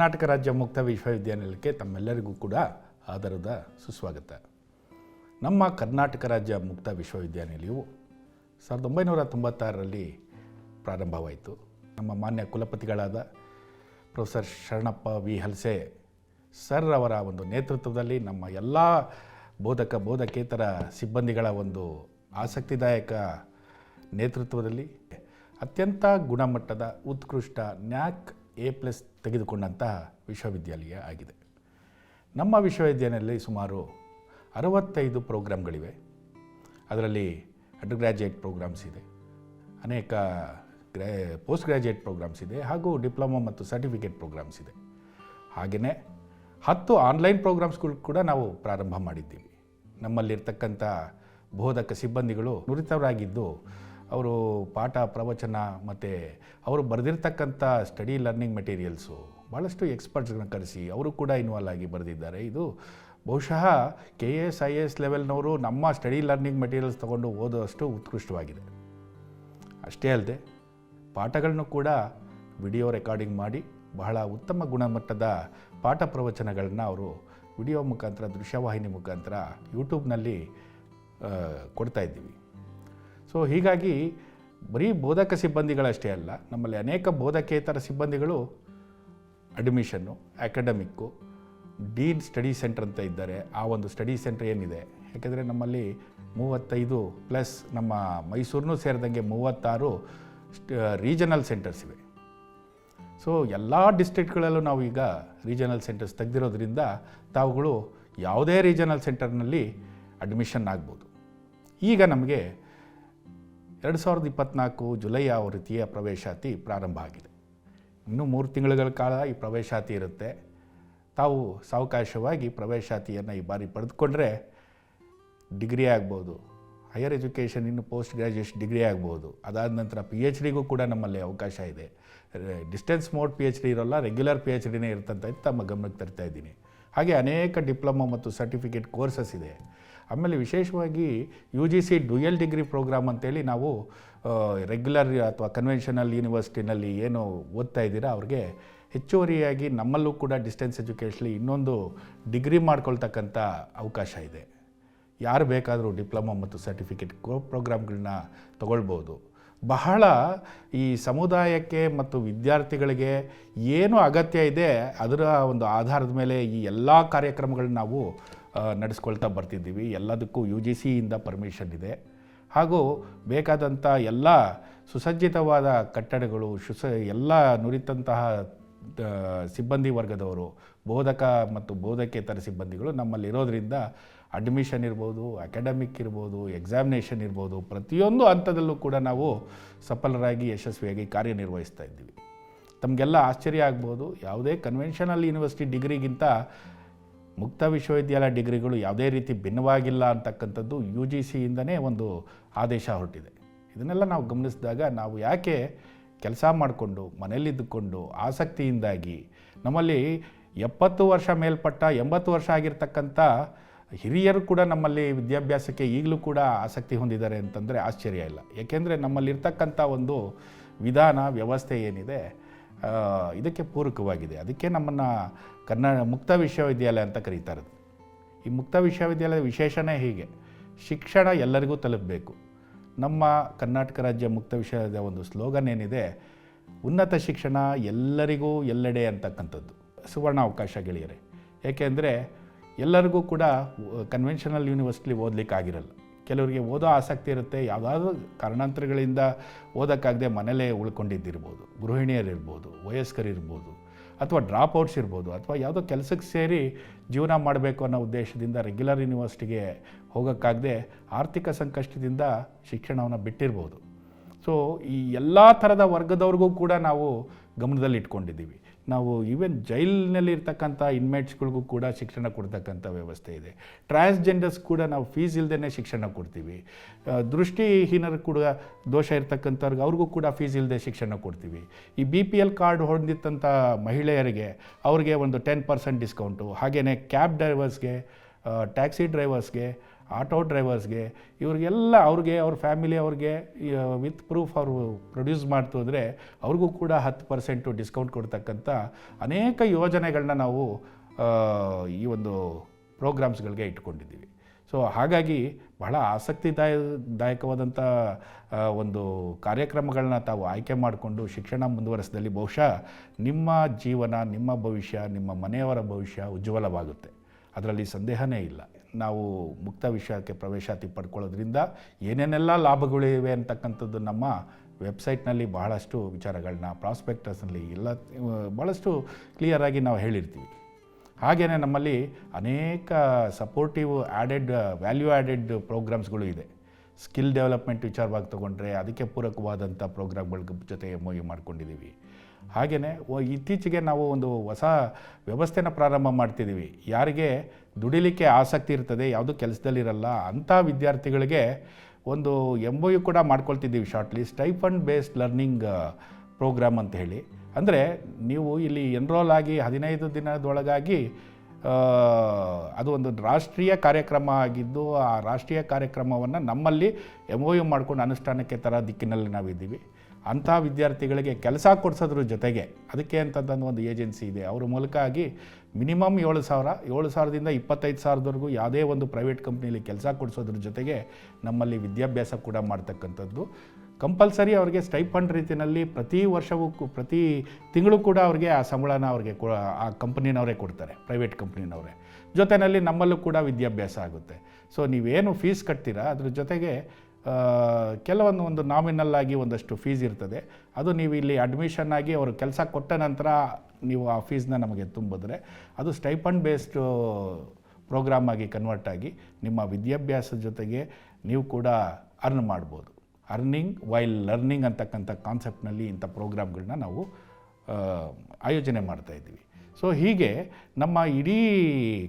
ಕರ್ನಾಟಕ ರಾಜ್ಯ ಮುಕ್ತ ವಿಶ್ವವಿದ್ಯಾನಿಲಯಕ್ಕೆ ತಮ್ಮೆಲ್ಲರಿಗೂ ಕೂಡ ಆಧಾರದ ಸುಸ್ವಾಗತ. ನಮ್ಮ ಕರ್ನಾಟಕ ರಾಜ್ಯ ಮುಕ್ತ ವಿಶ್ವವಿದ್ಯಾನಿಲಯವು ಸಾವಿರದ ಒಂಬೈನೂರ ತೊಂಬತ್ತಾರರಲ್ಲಿ ಪ್ರಾರಂಭವಾಯಿತು. ನಮ್ಮ ಮಾನ್ಯ ಕುಲಪತಿಗಳಾದ professor Sharanappa V. Halse sir ಅವರ ಒಂದು ನೇತೃತ್ವದಲ್ಲಿ ನಮ್ಮ ಎಲ್ಲ ಬೋಧಕ ಬೋಧಕೇತರ ಸಿಬ್ಬಂದಿಗಳ ಒಂದು ಆಸಕ್ತಿದಾಯಕ ನೇತೃತ್ವದಲ್ಲಿ ಅತ್ಯಂತ ಗುಣಮಟ್ಟದ ಉತ್ಕೃಷ್ಟ ನ್ಯಾಕ್ ಎ ಪ್ಲಸ್ ತೆಗೆದುಕೊಂಡಂತಹ ವಿಶ್ವವಿದ್ಯಾಲಯ ಆಗಿದೆ. ನಮ್ಮ ವಿಶ್ವವಿದ್ಯಾಲಯದಲ್ಲಿ ಸುಮಾರು ಅರವತ್ತೈದು ಪ್ರೋಗ್ರಾಮ್ಗಳಿವೆ. ಅದರಲ್ಲಿ ಅಂಡರ್ ಗ್ರ್ಯಾಜುಯೇಟ್ ಪ್ರೋಗ್ರಾಮ್ಸ್ ಇದೆ. ಅನೇಕ ಗ್ರ್ಯಾ ಪೋಸ್ಟ್ ಗ್ರ್ಯಾಜುಯೇಟ್ ಪ್ರೋಗ್ರಾಮ್ಸ್ ಇದೆ ಹಾಗೂ ಡಿಪ್ಲೊಮಾ ಮತ್ತು ಸರ್ಟಿಫಿಕೇಟ್ ಪ್ರೋಗ್ರಾಮ್ಸ್ ಇದೆ. ಹಾಗೆಯೇ ಹತ್ತು ಆನ್ಲೈನ್ ಪ್ರೋಗ್ರಾಮ್ಸ್ಗಳು ಕೂಡ ನಾವು ಪ್ರಾರಂಭ ಮಾಡಿದ್ದೀವಿ. ನಮ್ಮಲ್ಲಿರ್ತಕ್ಕಂಥ ಬೋಧಕ ಸಿಬ್ಬಂದಿಗಳು ನುರಿತವರಾಗಿದ್ದು ಅವರು ಪಾಠ, ಪ್ರವಚನ ಮತ್ತು ಅವರು ಬರೆದಿರ್ತಕ್ಕಂಥ ಸ್ಟಡಿ ಲರ್ನಿಂಗ್ ಮೆಟೀರಿಯಲ್ಸು ಭಾಳಷ್ಟು ಎಕ್ಸ್ಪರ್ಟ್ಸ್ಗಳನ್ನ ಕರೆಸಿ ಅವರು ಕೂಡ ಇನ್ವಾಲ್ವ್ ಆಗಿ ಬರೆದಿದ್ದಾರೆ. ಇದು ಬಹುಶಃ ಕೆ ಎಸ್ ಐ ಎಸ್ ಲೆವೆಲ್ನವರು ನಮ್ಮ ಸ್ಟಡಿ ಲರ್ನಿಂಗ್ ಮೆಟೀರಿಯಲ್ಸ್ ತೊಗೊಂಡು ಓದೋಷ್ಟು ಉತ್ಕೃಷ್ಟವಾಗಿದೆ. ಅಷ್ಟೇ ಅಲ್ಲದೆ ಪಾಠಗಳನ್ನು ಕೂಡ ವಿಡಿಯೋ ರೆಕಾರ್ಡಿಂಗ್ ಮಾಡಿ ಬಹಳ ಉತ್ತಮ ಗುಣಮಟ್ಟದ ಪಾಠ ಪ್ರವಚನಗಳನ್ನು ಅವರು ವಿಡಿಯೋ ಮುಖಾಂತರ, ದೃಶ್ಯವಾಹಿನಿ ಮುಖಾಂತರ ಯೂಟ್ಯೂಬ್ನಲ್ಲಿ ಕೊಡ್ತಾಯಿದ್ದೀವಿ ಕೊಡ್ತಾ ಇದ್ದೀವಿ. ಸೊ ಹೀಗಾಗಿ ಬರೀ ಬೋಧಕ ಸಿಬ್ಬಂದಿಗಳಷ್ಟೇ ಅಲ್ಲ, ನಮ್ಮಲ್ಲಿ ಅನೇಕ ಬೋಧಕೇತರ ಸಿಬ್ಬಂದಿಗಳು admission academic dean study centre ಅಂತ ಇದ್ದಾರೆ. ಆ ಒಂದು ಸ್ಟಡಿ ಸೆಂಟರ್ ಏನಿದೆ? ಯಾಕೆಂದರೆ ನಮ್ಮಲ್ಲಿ ಮೂವತ್ತೈದು ಪ್ಲಸ್ ನಮ್ಮ ಮೈಸೂರನ್ನೂ ಸೇರಿದಂಗೆ ಮೂವತ್ತಾರು ರೀಜನಲ್ ಸೆಂಟರ್ಸ್ ಇವೆ. ಸೊ ಎಲ್ಲ ಡಿಸ್ಟ್ರಿಕ್ಟ್ಗಳಲ್ಲೂ ನಾವು ಈಗ ರೀಜನಲ್ ಸೆಂಟರ್ಸ್ ತೆಗೆದಿರೋದ್ರಿಂದ ತಾವುಗಳು ಯಾವುದೇ ರೀಜನಲ್ ಸೆಂಟರ್ನಲ್ಲಿ ಅಡ್ಮಿಷನ್ ಆಗ್ಬೋದು. ಈಗ ನಮಗೆ ಎರಡು ಸಾವಿರದ ಇಪ್ಪತ್ತ್ನಾಲ್ಕು ಜುಲೈ ಯಾವ ರೀತಿಯ ಪ್ರವೇಶಾತಿ ಪ್ರಾರಂಭ ಆಗಿದೆ? ಇನ್ನೂ ಮೂರು ತಿಂಗಳುಗಳ ಕಾಲ ಈ ಪ್ರವೇಶಾತಿ ಇರುತ್ತೆ. ತಾವು ಸಾವಕಾಶವಾಗಿ ಪ್ರವೇಶಾತಿಯನ್ನು ಈ ಬಾರಿ ಪಡೆದುಕೊಂಡ್ರೆ ಡಿಗ್ರಿ ಆಗ್ಬೋದು. ಹೈಯರ್ ಎಜುಕೇಷನ್ ಇನ್ನು ಪೋಸ್ಟ್ ಗ್ರ್ಯಾಜುಯೇಷನ್ ಡಿಗ್ರಿ ಆಗ್ಬೋದು. ಅದಾದ ನಂತರ ಪಿ ಎಚ್ ಡಿಗೂ ಕೂಡ ನಮ್ಮಲ್ಲಿ ಅವಕಾಶ ಇದೆ. Distance mode P H D ಇರೋಲ್ಲ ರೆಗ್ಯುಲರ್ ಪಿ ಎಚ್ ಡಿನೇ ಇರ್ತಂತ ತಮ್ಮ ಗಮನಕ್ಕೆ ತರ್ತಾ ಇದ್ದೀನಿ. ಹಾಗೆ ಅನೇಕ ಡಿಪ್ಲೊಮಾ ಮತ್ತು ಸರ್ಟಿಫಿಕೇಟ್ ಕೋರ್ಸಸ್ ಇದೆ. ಆಮೇಲೆ ವಿಶೇಷವಾಗಿ U G C dual degree programme ಅಂತೇಳಿ ನಾವು ರೆಗ್ಯುಲರ್ ಅಥವಾ ಕನ್ವೆನ್ಷನಲ್ ಯೂನಿವರ್ಸಿಟಿನಲ್ಲಿ ಏನು ಓದ್ತಾ ಇದ್ದೀರಾ ಅವ್ರಿಗೆ ಹೆಚ್ಚುವರಿಯಾಗಿ ನಮ್ಮಲ್ಲೂ ಕೂಡ ಡಿಸ್ಟೆನ್ಸ್ ಎಜುಕೇಷನ್ಲಿ ಇನ್ನೊಂದು ಡಿಗ್ರಿ ಮಾಡ್ಕೊಳ್ತಕ್ಕಂಥ ಅವಕಾಶ ಇದೆ. ಯಾರು ಬೇಕಾದರೂ ಡಿಪ್ಲೊಮಾ ಮತ್ತು ಸರ್ಟಿಫಿಕೇಟ್ ಕೋ ಪ್ರೋಗ್ರಾಮ್ಗಳನ್ನ ತಗೊಳ್ಬೋದು. ಬಹಳ ಈ ಸಮುದಾಯಕ್ಕೆ ಮತ್ತು ವಿದ್ಯಾರ್ಥಿಗಳಿಗೆ ಏನು ಅಗತ್ಯ ಇದೆ ಅದರ ಒಂದು ಆಧಾರದ ಮೇಲೆ ಈ ಎಲ್ಲ ಕಾರ್ಯಕ್ರಮಗಳನ್ನ ನಾವು ನಡೆಸ್ಕೊಳ್ತಾ ಬರ್ತಿದ್ದೀವಿ. ಎಲ್ಲದಕ್ಕೂ ಯು ಜಿ ಸಿಯಿಂದ ಪರ್ಮಿಷನ್ ಇದೆ. ಹಾಗೂ ಬೇಕಾದಂಥ ಎಲ್ಲ ಸುಸಜ್ಜಿತವಾದ ಕಟ್ಟಡಗಳು ಸುಸ ಎಲ್ಲ ನುರಿತಂತಹ ಸಿಬ್ಬಂದಿ ವರ್ಗದವರು, ಬೋಧಕ ಮತ್ತು ಬೋಧಕೇತರ ಸಿಬ್ಬಂದಿಗಳು ನಮ್ಮಲ್ಲಿ ಇರೋದರಿಂದ ಅಡ್ಮಿಷನ್ ಇರ್ಬೋದು ಅಕಾಡೆಮಿಕ್ ಇರ್ಬೋದು ಎಕ್ಸಾಮಿನೇಷನ್ ಇರ್ಬೋದು, ಪ್ರತಿಯೊಂದು ಹಂತದಲ್ಲೂ ಕೂಡ ನಾವು ಸಫಲರಾಗಿ, ಯಶಸ್ವಿಯಾಗಿ ಕಾರ್ಯನಿರ್ವಹಿಸ್ತಾ ಇದ್ದೀವಿ. ತಮಗೆಲ್ಲ ಆಶ್ಚರ್ಯ ಆಗ್ಬೋದು. ಯಾವುದೇ ಕನ್ವೆನ್ಷನಲ್ ಯೂನಿವರ್ಸಿಟಿ ಡಿಗ್ರಿಗಿಂತ ಮುಕ್ತ ವಿಶ್ವವಿದ್ಯಾಲಯ ಡಿಗ್ರಿಗಳು ಯಾವುದೇ ರೀತಿ ಭಿನ್ನವಾಗಿಲ್ಲ ಅಂತಕ್ಕಂಥದ್ದು ಯು ಜಿ ಸಿಯಿಂದನೇ ಒಂದು ಆದೇಶ ಹೊರಟಿದೆ. ಇದನ್ನೆಲ್ಲ ನಾವು ಗಮನಿಸಿದಾಗ ನಾವು ಯಾಕೆ ಕೆಲಸ ಮಾಡಿಕೊಂಡು, ಮನೆಯಲ್ಲಿದ್ದುಕೊಂಡು ಆಸಕ್ತಿಯಿಂದಾಗಿ ನಮ್ಮಲ್ಲಿ ಎಪ್ಪತ್ತು ವರ್ಷ ಮೇಲ್ಪಟ್ಟ, ಎಂಬತ್ತು ವರ್ಷ ಆಗಿರ್ತಕ್ಕಂಥ ಹಿರಿಯರು ಕೂಡ ನಮ್ಮಲ್ಲಿ ವಿದ್ಯಾಭ್ಯಾಸಕ್ಕೆ ಈಗಲೂ ಕೂಡ ಆಸಕ್ತಿ ಹೊಂದಿದ್ದಾರೆ ಅಂತಂದರೆ ಆಶ್ಚರ್ಯ ಇಲ್ಲ. ಏಕೆಂದರೆ ನಮ್ಮಲ್ಲಿರ್ತಕ್ಕಂಥ ಒಂದು ವಿಧಾನ, ವ್ಯವಸ್ಥೆ ಏನಿದೆ ಇದಕ್ಕೆ ಪೂರಕವಾಗಿದೆ. ಅದಕ್ಕೆ ನಮ್ಮನ್ನು ಕನ್ನಡ ಮುಕ್ತ ವಿಶ್ವವಿದ್ಯಾಲಯ ಅಂತ ಕರೀತಾರೆ ಈ ಮುಕ್ತ ವಿಶ್ವವಿದ್ಯಾಲಯದ ವಿಶೇಷನೇ ಹೀಗೆ. ಶಿಕ್ಷಣ ಎಲ್ಲರಿಗೂ ತಲುಪಬೇಕು. ನಮ್ಮ ಕರ್ನಾಟಕ ರಾಜ್ಯ ಮುಕ್ತ ವಿಶ್ವದ ಒಂದು ಸ್ಲೋಗನ್ ಏನಿದೆ, ಉನ್ನತ ಶಿಕ್ಷಣ ಎಲ್ಲರಿಗೂ ಎಲ್ಲೆಡೆ ಅಂತಕ್ಕಂಥದ್ದು. ಸುವರ್ಣ ಅವಕಾಶ ಗೆಳೆಯರೆ. ಏಕೆಂದರೆ ಎಲ್ಲರಿಗೂ ಕೂಡ ಕನ್ವೆನ್ಷನಲ್ ಯೂನಿವರ್ಸಿಟಿ ಓದಲಿಕ್ಕೆ ಆಗಿರಲ್ಲ ಕೆಲವರಿಗೆ ಓದೋ ಆಸಕ್ತಿ ಇರುತ್ತೆ, ಯಾವುದಾದ್ರೂ ಕಾರಣಾಂತರಗಳಿಂದ ಓದೋಕ್ಕಾಗದೆ ಮನೇಲೇ ಉಳ್ಕೊಂಡಿದ್ದಿರ್ಬೋದು, ಗೃಹಿಣಿಯರಿರ್ಬೋದು, ವಯಸ್ಕರಿರ್ಬೋದು, ಅಥವಾ ಡ್ರಾಪ್ ಔಟ್ಸ್ ಇರ್ಬೋದು, ಅಥವಾ ಯಾವುದೋ ಕೆಲಸಕ್ಕೆ ಸೇರಿ ಜೀವನ ಮಾಡಬೇಕು ಅನ್ನೋ ಉದ್ದೇಶದಿಂದ ರೆಗ್ಯುಲರ್ ಯೂನಿವರ್ಸಿಟಿಗೆ ಹೋಗೋಕ್ಕಾಗದೆ ಆರ್ಥಿಕ ಸಂಕಷ್ಟದಿಂದ ಶಿಕ್ಷಣವನ್ನು ಬಿಟ್ಟಿರ್ಬೋದು. ಸೊ ಈ ಎಲ್ಲ ಥರದ ವರ್ಗದವ್ರಿಗೂ ಕೂಡ ನಾವು ಗಮನದಲ್ಲಿ ಇಟ್ಕೊಂಡಿದ್ದೀವಿ ನಾವು ಈವನ್ ಜೈಲಿನಲ್ಲಿ ಇರ್ತಕ್ಕಂಥ ಇನ್ಮೇಟ್ಸ್ಗಳಿಗೂ ಕೂಡ ಶಿಕ್ಷಣ ಕೊಡ್ತಕ್ಕಂಥ ವ್ಯವಸ್ಥೆ ಇದೆ. ಟ್ರಾನ್ಸ್ಜೆಂಡರ್ಸ್ ಕೂಡ ನಾವು ಫೀಸ್ ಇಲ್ಲದೇ ಶಿಕ್ಷಣ ಕೊಡ್ತೀವಿ. ದೃಷ್ಟಿಹೀನರು ಕೂಡ ದೋಷ ಇರ್ತಕ್ಕಂಥವ್ರಿಗೆ ಅವ್ರಿಗೂ ಕೂಡ ಫೀಸ್ ಇಲ್ಲದೆ ಶಿಕ್ಷಣ ಕೊಡ್ತೀವಿ. ಈ ಬಿ ಪಿ ಎಲ್ ಕಾರ್ಡ್ ಹೊಂದಿತ್ತಂಥ ಮಹಿಳೆಯರಿಗೆ ಅವ್ರಿಗೆ ಒಂದು ಟೆನ್ ಪರ್ಸೆಂಟ್ ಡಿಸ್ಕೌಂಟು ಹಾಗೆಯೇ ಕ್ಯಾಬ್ ಡ್ರೈವರ್ಸ್ಗೆ ಟ್ಯಾಕ್ಸಿ ಡ್ರೈವರ್ಸ್ಗೆ ಆಟೋ ಡ್ರೈವರ್ಸ್ಗೆ ಇವ್ರಿಗೆಲ್ಲ ಅವ್ರಿಗೆ, ಅವ್ರ ಫ್ಯಾಮಿಲಿ ಅವ್ರಿಗೆ ವಿತ್ ಪ್ರೂಫ್ ಅವರು ಪ್ರೊಡ್ಯೂಸ್ ಮಾಡ್ತು ಅಂದರೆ ಅವ್ರಿಗೂ ಕೂಡ ಹತ್ತು ಪರ್ಸೆಂಟು ಡಿಸ್ಕೌಂಟ್ ಕೊಡ್ತಕ್ಕಂಥ ಅನೇಕ ಯೋಜನೆಗಳನ್ನ ನಾವು ಈ ಒಂದು ಪ್ರೋಗ್ರಾಮ್ಸ್ಗಳಿಗೆ ಇಟ್ಕೊಂಡಿದ್ದೀವಿ. ಸೊ, ಹಾಗಾಗಿ ಬಹಳ ಆಸಕ್ತಿದಾಯ ದಾಯಕವಾದಂಥ ಒಂದು ಕಾರ್ಯಕ್ರಮಗಳನ್ನ ತಾವು ಆಯ್ಕೆ ಮಾಡಿಕೊಂಡು ಶಿಕ್ಷಣ ಮುಂದುವರಿಸಿದಲ್ಲಿ ಬಹುಶಃ ನಿಮ್ಮ ಜೀವನ, ನಿಮ್ಮ ಭವಿಷ್ಯ, ನಿಮ್ಮ ಮನೆಯವರ ಭವಿಷ್ಯ ಉಜ್ವಲವಾಗುತ್ತೆ. ಅದರಲ್ಲಿ ಸಂದೇಹನೇ ಇಲ್ಲ. ನಾವು ಮುಕ್ತ ವಿಷಯಕ್ಕೆ ಪ್ರವೇಶಾತಿ ಪಡ್ಕೊಳ್ಳೋದ್ರಿಂದ ಏನೇನೆಲ್ಲ ಲಾಭಗಳಿವೆ ಅಂತಕ್ಕಂಥದ್ದು ನಮ್ಮ ವೆಬ್ಸೈಟ್ನಲ್ಲಿ ಬಹಳಷ್ಟು ವಿಚಾರಗಳನ್ನ ಪ್ರಾಸ್ಪೆಕ್ಟಸ್ನಲ್ಲಿ ಎಲ್ಲ ಭಾಳಷ್ಟು ಕ್ಲಿಯರಾಗಿ ನಾವು ಹೇಳಿರ್ತೀವಿ. ಹಾಗೆಯೇ ನಮ್ಮಲ್ಲಿ ಅನೇಕ ಸಪೋರ್ಟಿವ್ ಆ್ಯಡೆಡ್ ವ್ಯಾಲ್ಯೂ ಆ್ಯಡೆಡ್ ಪ್ರೋಗ್ರಾಮ್ಸ್ಗಳು ಇದೆ. ಸ್ಕಿಲ್ ಡೆವಲಪ್ಮೆಂಟ್ ವಿಚಾರವಾಗಿ ತೊಗೊಂಡ್ರೆ ಅದಕ್ಕೆ ಪೂರಕವಾದಂಥ ಪ್ರೋಗ್ರಾಮ್ಗಳ ಜೊತೆ ಎಂ ಮಾಡ್ಕೊಂಡಿದ್ದೀವಿ. ಹಾಗೆಯೇ ಇತ್ತೀಚೆಗೆ ನಾವು ಒಂದು ಹೊಸ ವ್ಯವಸ್ಥೆನ ಪ್ರಾರಂಭ ಮಾಡ್ತಿದ್ದೀವಿ. ಯಾರಿಗೆ ದುಡಿಲಿಕ್ಕೆ ಆಸಕ್ತಿ ಇರ್ತದೆ, ಯಾವುದು ಕೆಲಸದಲ್ಲಿರಲ್ಲ ಅಂಥ ವಿದ್ಯಾರ್ಥಿಗಳಿಗೆ ಒಂದು ಎಂ ಒ ಯು ಕೂಡ ಮಾಡ್ಕೊಳ್ತಿದ್ದೀವಿ shortly stipend based learning programme ಅಂತ ಹೇಳಿ. ಅಂದರೆ ನೀವು ಇಲ್ಲಿ ಎನ್ರೋಲ್ ಆಗಿ ಹದಿನೈದು ದಿನದೊಳಗಾಗಿ ಅದು ಒಂದು ರಾಷ್ಟ್ರೀಯ ಕಾರ್ಯಕ್ರಮ ಆಗಿದ್ದು ಆ ರಾಷ್ಟ್ರೀಯ ಕಾರ್ಯಕ್ರಮವನ್ನು ನಮ್ಮಲ್ಲಿ ಎಂ ಒ ಯು ಮಾಡ್ಕೊಂಡು ಅನುಷ್ಠಾನಕ್ಕೆ ಥರ ದಿಕ್ಕಿನಲ್ಲಿ ನಾವಿದ್ದೀವಿ. ಅಂಥ ವಿದ್ಯಾರ್ಥಿಗಳಿಗೆ ಕೆಲಸ ಕೊಡಿಸೋದ್ರ ಜೊತೆಗೆ ಅದಕ್ಕೆ ಅಂತಂದು ಒಂದು ಏಜೆನ್ಸಿ ಇದೆ. ಅವ್ರ ಮೂಲಕ ಆಗಿ ಮಿನಿಮಮ್ ಏಳು ಸಾವಿರ, ಏಳು ಸಾವಿರದಿಂದ ಇಪ್ಪತ್ತೈದು ಸಾವಿರದವರೆಗೂ ಯಾವುದೇ ಒಂದು ಪ್ರೈವೇಟ್ ಕಂಪ್ನಿಯಲ್ಲಿ ಕೆಲಸ ಕೊಡಿಸೋದ್ರ ಜೊತೆಗೆ ನಮ್ಮಲ್ಲಿ ವಿದ್ಯಾಭ್ಯಾಸ ಕೂಡ ಮಾಡ್ತಕ್ಕಂಥದ್ದು. ಕಂಪಲ್ಸರಿ ಅವ್ರಿಗೆ ಸ್ಟೈಫಂಡ್ ರೀತಿಯಲ್ಲಿ ಪ್ರತಿ ವರ್ಷವೂ ಪ್ರತಿ ತಿಂಗಳು ಕೂಡ ಅವ್ರಿಗೆ ಆ ಸಂಬಳನ ಅವ್ರಿಗೆ ಆ ಕಂಪ್ನಿನವರೇ ಕೊಡ್ತಾರೆ, ಪ್ರೈವೇಟ್ ಕಂಪ್ನಿನವರೇ. ಜೊತೆಯಲ್ಲಿ ನಮ್ಮಲ್ಲೂ ಕೂಡ ವಿದ್ಯಾಭ್ಯಾಸ ಆಗುತ್ತೆ. ಸೊ, ನೀವೇನು ಫೀಸ್ ಕಟ್ತೀರಾ, ಅದ್ರ ಜೊತೆಗೆ ಕೆಲವೊಂದು ಒಂದು ನಾಮಿನಲ್ ಆಗಿ ಒಂದಷ್ಟು ಫೀಸ್ ಇರ್ತದೆ. ಅದು ನೀವು ಇಲ್ಲಿ ಅಡ್ಮಿಷನ್ ಆಗಿ ಅವರು ಕೆಲಸ ಕೊಟ್ಟ ನಂತರ ನೀವು ಆ ಫೀಸ್ನ ನಮಗೆ ತುಂಬಿದ್ರೆ ಅದು ಸ್ಟೈಪಂಡ್ ಬೇಸ್ಡ್ ಪ್ರೋಗ್ರಾಮ್ ಆಗಿ ಕನ್ವರ್ಟ್ ಆಗಿ ನಿಮ್ಮ ವಿದ್ಯಾಭ್ಯಾಸದ ಜೊತೆಗೆ ನೀವು ಕೂಡ ಅರ್ನ್ ಮಾಡ್ಬೋದು. ಅರ್ನಿಂಗ್ ವೈಲ್ ಲರ್ನಿಂಗ್ ಅಂತಕ್ಕಂಥ ಕಾನ್ಸೆಪ್ಟ್ನಲ್ಲಿ ಇಂಥ ಪ್ರೋಗ್ರಾಮ್ಗಳನ್ನ ನಾವು ಆಯೋಜನೆ ಮಾಡ್ತಾಯಿದ್ದೀವಿ ಸೊ ಹೀಗೆ ನಮ್ಮ ಇಡೀ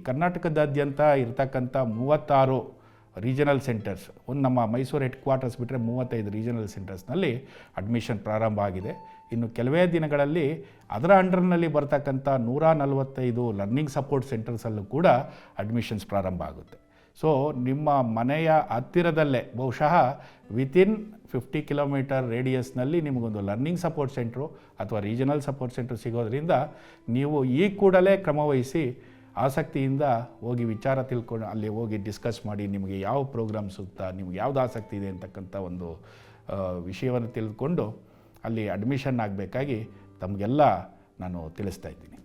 ಕರ್ನಾಟಕದಾದ್ಯಂತ ಇರ್ತಕ್ಕಂಥ ಮೂವತ್ತಾರು ರೀಜನಲ್ ಸೆಂಟರ್ಸ್ ಒಂದು ನಮ್ಮ ಮೈಸೂರು ಹೆಡ್ ಕ್ವಾರ್ಟರ್ಸ್ ಬಿಟ್ಟರೆ ಮೂವತ್ತೈದು ರೀಜನಲ್ ಸೆಂಟರ್ಸ್ನಲ್ಲಿ ಅಡ್ಮಿಷನ್ ಪ್ರಾರಂಭ ಆಗಿದೆ. ಇನ್ನು ಕೆಲವೇ ದಿನಗಳಲ್ಲಿ ಅದರ ಅಂಡರ್ನಲ್ಲಿ ಬರ್ತಕ್ಕಂಥ ನೂರ ನಲವತ್ತೈದು ಲರ್ನಿಂಗ್ ಸಪೋರ್ಟ್ ಸೆಂಟರ್ಸಲ್ಲೂ ಕೂಡ ಅಡ್ಮಿಷನ್ಸ್ ಪ್ರಾರಂಭ ಆಗುತ್ತೆ. ಸೊ ನಿಮ್ಮ ಮನೆಯ ಹತ್ತಿರದಲ್ಲೇ ಬಹುಶಃ ವಿತಿನ್ ಫಿಫ್ಟಿ ಕಿಲೋಮೀಟರ್ ರೇಡಿಯಸ್ನಲ್ಲಿ ನಿಮಗೊಂದು ಲರ್ನಿಂಗ್ ಸಪೋರ್ಟ್ ಸೆಂಟ್ರು ಅಥವಾ ರೀಜನಲ್ ಸಪೋರ್ಟ್ ಸೆಂಟ್ರು ಸಿಗೋದ್ರಿಂದ ನೀವು ಈ ಕೂಡಲೇ ಕ್ರಮವಹಿಸಿ ಆಸಕ್ತಿಯಿಂದ ಹೋಗಿ ವಿಚಾರ ತಿಳ್ಕೊಂಡು ಅಲ್ಲಿ ಹೋಗಿ ಡಿಸ್ಕಸ್ ಮಾಡಿ ನಿಮಗೆ ಯಾವ ಪ್ರೋಗ್ರಾಮ್ ಸೂಕ್ತ ನಿಮ್ಗೆ ಯಾವ್ದು ಆಸಕ್ತಿ ಇದೆ ಅಂತಕ್ಕಂಥ ಒಂದು ವಿಷಯವನ್ನು ತಿಳಿದುಕೊಂಡು ಅಲ್ಲಿ ಅಡ್ಮಿಷನ್ ಆಗಬೇಕಾಗಿ ತಮಗೆಲ್ಲ ನಾನು ತಿಳಿಸ್ತಾ ಇದ್ದೀನಿ.